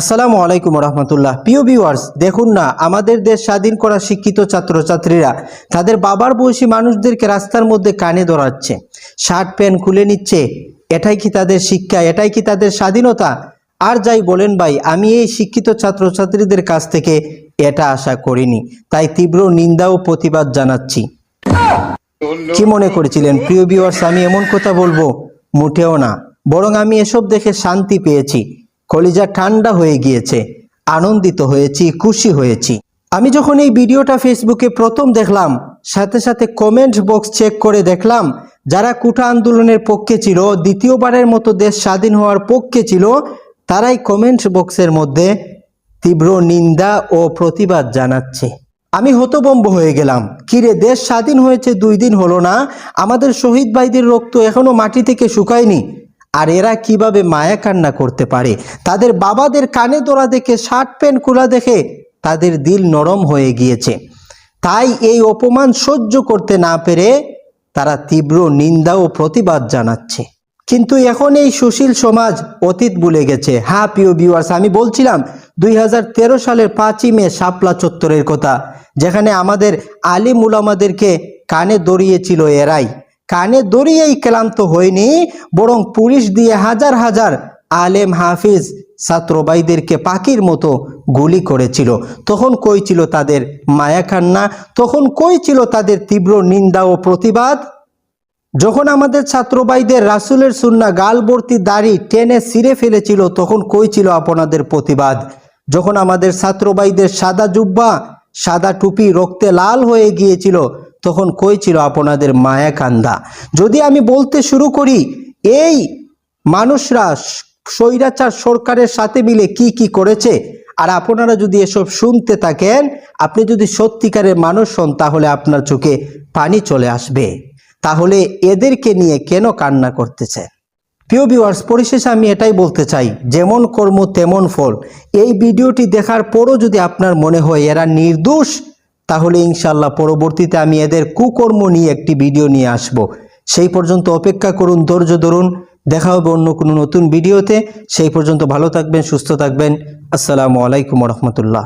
আসসালামু আলাইকুম রহমতুল্লাহ প্রিয় ভিউয়ার্স দেখুন না, আমাদের দেশ স্বাধীন করা শিক্ষিত ছাত্রছাত্রীরা তাদের বাবার বয়সী মানুষদেরকে রাস্তার মধ্যে কানে ধরাচ্ছে, শার্ট, প্যান্ট খুলে নিচ্ছে, এটাই কি তাদের শিক্ষা, এটাই কি তাদের স্বাধীনতা? আর যাই বলেন ভাই, আমি এই শিক্ষিত ছাত্রছাত্রীদের কাছ থেকে এটা আশা করিনি, তাই তীব্র নিন্দা ও প্রতিবাদ জানাচ্ছি। কি মনে করেছিলেন? প্রিয় ভিউয়ার্স আমি এমন কথা বলব, মোটেও না, বরং আমি এসব দেখে শান্তি পেয়েছি। কলিজা ঠান্ডা হয়ে গিয়েছে, আনন্দিত হয়েছি, খুশি হয়েছি। আমি যখন এই ভিডিওটা ফেসবুকে প্রথম দেখলাম, সাথে সাথে কমেন্ট বক্স চেক করে দেখলাম, যারা কুঠা আন্দোলনের পক্ষে ছিল, দ্বিতীয়বারের মতো দেশ স্বাধীন হওয়ার পক্ষে ছিল, তারাই কমেন্ট বক্সের মধ্যে তীব্র নিন্দা ও প্রতিবাদ জানাচ্ছে। আমি হতবম্ব হয়ে গেলাম। কিরে, দেশ স্বাধীন হয়েছে দুই দিন হলো না? আমাদের শহীদ ভাইদের রক্ত এখনও মাটি থেকে শুকায়নি? আর এরা কীভাবে মায়া কান্না করতে পারে? তাদের বাবাদের কানে দোড়া দেখে, শার্ট প্যান্ট খোলা দেখে তাদের দিল নরম হয়ে গিয়েছে। তাই এই অপমান সহ্য করতে না পেরে তারা তীব্র নিন্দা ও প্রতিবাদ জানাচ্ছে। কিন্তু এখন এই সুশীল সমাজ অতীত ভুলে গেছে। হ্যাঁ প্রিয় ভিউয়ার্স আমি বলছিলাম, দুই হাজার তেরো সালের পাঁচই মে শাপলা চত্বরের কথা, যেখানে আমাদের আলিম উলামাদেরকে কানে দড়িয়েছিল এরাই। কানে দড়িয়েই ক্লান্ত হয়নি, বরং পুলিশ দিয়ে হাজার হাজার আলেম হাফিজ ছাত্রবাইদেরকে পাখির মতো গুলি করেছিল। তখন কই ছিল তাদের মায়া কান্না? তখন কই ছিল তাদের তীব্র নিন্দা ও প্রতিবাদ? যখন আমাদের ছাত্রবাইদের রাসুলের সুন্না গালবর্তি দাড়ি টেনে ছিঁড়ে ফেলেছিল, তখন কই ছিল আপনাদের প্রতিবাদ? যখন আমাদের ছাত্রবাইদের সাদা জুব্বা, সাদা টুপি রক্তে লাল হয়ে গিয়েছিল তখন কই ছিল আপনাদের মায়া কান্দা? যদি আমি বলতে শুরু করি, এই মানুষরা স্বৈরাচার সরকারের সাথে মিলে কি কি করেছে? আর আপনারা যদি এসব শুনতে থাকেন, আপনি যদি সত্যিকারের মানুষ হন, তাহলে আপনার চোখে পানি চলে আসবে। তাহলে এদেরকে নিয়ে কেন কান্না করতেছে? প্রিয় ভিউয়ার্স পরিশেষে আমি এটাই বলতে চাই, যেমন কর্ম, তেমন ফল। এই ভিডিওটি দেখার পরও যদি আপনার মনে হয় এরা নির্দোষ তাহলে ইনশাল্লাহ পরবর্তীতে আমি এদের কুকর্ম নিয়ে একটি ভিডিও নিয়ে আসব। সেই পর্যন্ত অপেক্ষা করুন, ধৈর্য ধরুন। দেখা হবে অন্য কোনো নতুন ভিডিওতে। সেই পর্যন্ত ভালো থাকবেন, সুস্থ থাকবেন। আসসালামু আলাইকুম রহমতুল্লাহ।